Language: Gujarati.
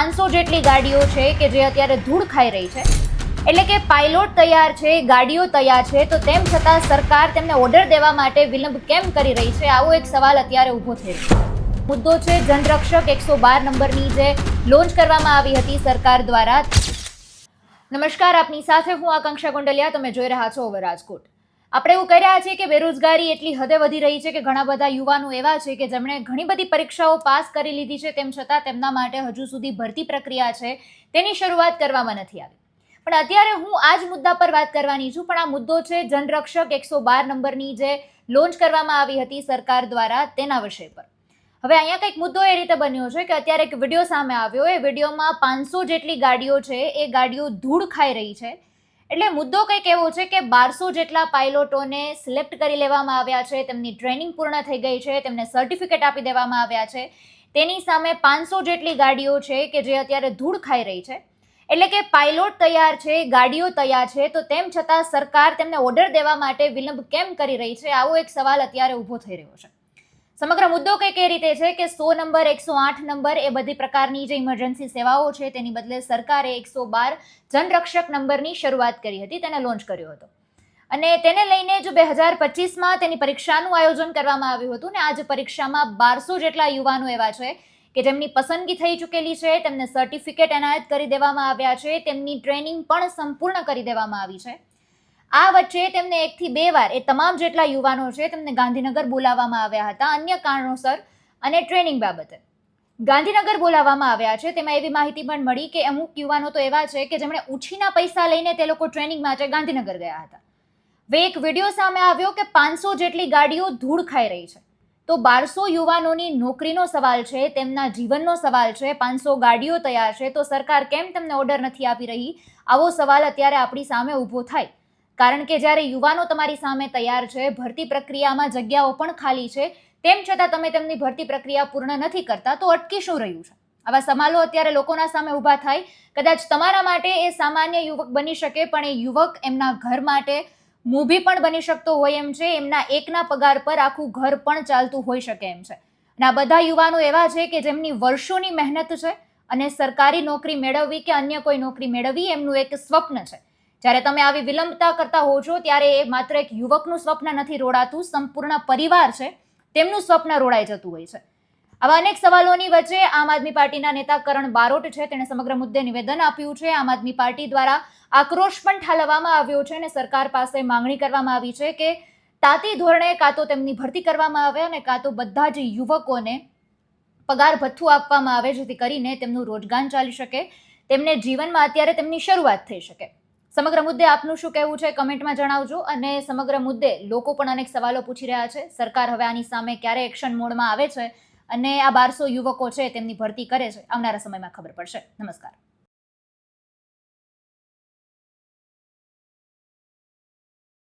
પાંચસો જેટલી ગાડીઓ છે કે જે અત્યારે ધૂળ ખાઈ રહી છે. એટલે કે પાયલોટ તૈયાર છે, ગાડીઓ તૈયાર છે, તો તેમ છતાં સરકાર તેમને ઓર્ડર દેવા માટે વિલંબ કેમ કરી રહી છે? આવો એક સવાલ અત્યારે ઊભો થઈ મુદ્દો છે જનરક્ષક એકસો બાર નંબરની જે લોન્ચ કરવામાં આવી હતી સરકાર દ્વારા. નમસ્કાર, આપની સાથે હું આકાંક્ષા ગોંડલિયા. તમે જોઈ રહ્યા છો ઓવર રાજકોટ. આપણે એવું કહી રહ્યા છીએ કે બેરોજગારી એટલી હદે વધી રહી છે કે ઘણા બધા યુવાનો એવા છે કે જેમણે ઘણી બધી પરીક્ષાઓ પાસ કરી લીધી છે, તેમ છતાં તેમના માટે હજુ સુધી ભરતી પ્રક્રિયા છે, તેની શરૂઆત કરવામાં નથી આવી. પણ અત્યારે હું આ જ મુદ્દા પર વાત કરવાની છું, પણ આ મુદ્દો છે જનરક્ષક એકસો બાર નંબરની જે લોન્ચ કરવામાં આવી હતી સરકાર દ્વારા તેના વિષય પર. હવે અહીંયા કંઈક મુદ્દો એ રીતે બન્યો છે કે અત્યારે એક વીડિયો સામે આવ્યો, એ વિડીયોમાં પાંચસો જેટલી ગાડીઓ છે, એ ગાડીઓ ધૂળ ખાઈ રહી છે એટલે મુદ્દો કંઈક એવો છે કે બારસો જેટલા પાયલોટોને સિલેક્ટ કરી લેવામાં આવ્યા છે, તેમની ટ્રેનિંગ પૂર્ણ થઈ ગઈ છે, તેમને સર્ટિફિકેટ આપી દેવામાં આવ્યા છે. તેની સામે પાંચસો જેટલી ગાડીઓ છે કે જે અત્યારે ધૂળ ખાઈ રહી છે. એટલે કે પાયલોટ તૈયાર છે, ગાડીઓ તૈયાર છે, તો તેમ છતાં સરકાર તેમને ઓર્ડર દેવા માટે વિલંબ કેમ કરી રહી છે? આવો એક સવાલ અત્યારે ઊભો થઈ રહ્યો છે. સમગ્ર મુદ્દો કંઈક એ રીતે છે કે સો નંબર, એકસો આઠ નંબર એ બધી પ્રકારની જે ઇમરજન્સી સેવાઓ છે તેની બદલે સરકારે એકસો બાર જનરક્ષક નંબરની શરૂઆત કરી હતી, તેને લોન્ચ કર્યો હતો. અને તેને લઈને જો બે હજાર પચીસમાં તેની પરીક્ષાનું આયોજન કરવામાં આવ્યું હતું ને આજ પરીક્ષામાં બારસો જેટલા યુવાનો એવા છે કે જેમની પસંદગી થઈ ચૂકેલી છે, તેમને સર્ટિફિકેટ એનાયત કરી દેવામાં આવ્યા છે, તેમની ટ્રેનિંગ પણ સંપૂર્ણ કરી દેવામાં આવી છે. આ વચ્ચે તેમને એકથી બે વાર એ તમામ જેટલા યુવાનો છે તેમને ગાંધીનગર બોલાવવામાં આવ્યા હતા અન્ય કારણોસર અને ટ્રેનિંગ બાબતે. ગાંધીનગર બોલાવવામાં આવ્યા છે, તેમાં એવી માહિતી પણ મળી કે અમુક યુવાનો તો એવા છે કે જેમણે ઉછીના પૈસા લઈને તે લોકો ટ્રેનિંગ માટે ગાંધીનગર ગયા હતા. હવે એક વીડિયો સામે આવ્યો કે પાંચસો જેટલી ગાડીઓ ધૂળ ખાઈ રહી છે. તો બારસો યુવાનોની નોકરીનો સવાલ છે, તેમના જીવનનો સવાલ છે, પાંચસો ગાડીઓ તૈયાર છે, તો સરકાર કેમ તેમને ઓર્ડર નથી આપી રહી? આવો સવાલ અત્યારે આપણી સામે ઊભો થાય. કારણ કે જ્યારે યુવાનો તમારી સામે તૈયાર છે, ભરતી પ્રક્રિયામાં જગ્યાઓ પણ ખાલી છે, તેમ છતાં તમે તેમની ભરતી પ્રક્રિયા પૂર્ણ નથી કરતા, તો અટકી શું રહ્યું છે. આવા સમાલો અત્યારે લોકોના સામે ઊભા થાય. કદાચ તમારા માટે એ સામાન્ય યુવક બની શકે, પણ એ યુવક એમના ઘર માટે મૂભી પણ બની શકતો હોય એમ છે. એમના એકના પગાર પર આખું ઘર પણ ચાલતું હોઈ શકે એમ છે. અને આ બધા યુવાનો એવા છે કે જેમની વર્ષોની મહેનત છે અને સરકારી નોકરી મેળવવી કે અન્ય કોઈ નોકરી મેળવવી, એમનું એક સ્વપ્ન છે. જ્યારે તમે આવી વિલંબતા કરતા હો છો, ત્યારે એ માત્ર એક યુવકનું સ્વપ્ન નથી રોડાતું, સંપૂર્ણ પરિવાર છે, તેમનું સ્વપ્ન રોડાઈ જતું હોય છે. આવા અનેક સવાલોની વચ્ચે આમ આદમી પાર્ટીના નેતા કરણ બારોટ છે, તેણે સમગ્ર મુદ્દે નિવેદન આપ્યું છે. આમ આદમી પાર્ટી દ્વારા આક્રોશ પણ ઠાલવવામાં આવ્યો છે અને સરકાર પાસે માંગણી કરવામાં આવી છે કે તાતી ધોરણે કાં તો તેમની ભરતી કરવામાં આવે અને કાં તો બધા જ યુવકોને પગાર ભથ્થું આપવામાં આવે, જેથી કરીને તેમનું રોજગાર ચાલી શકે, તેમને જીવનમાં અત્યારે તેમની શરૂઆત થઈ શકે. સમગ્ર મુદ્દે આપનું શું કહેવું છે કમેન્ટમાં જણાવજો અને સમગ્ર મુદ્દે લોકો પણ અનેક સવાલો પૂછી રહ્યા છે. સરકાર હવે આની સામે ક્યારે એક્શન મોડમાં આવે છે અને આ બારસો યુવકો છે તેમની ભરતી કરે છે. આવનારા સમયમાં ખબર પડશે. નમસ્કાર.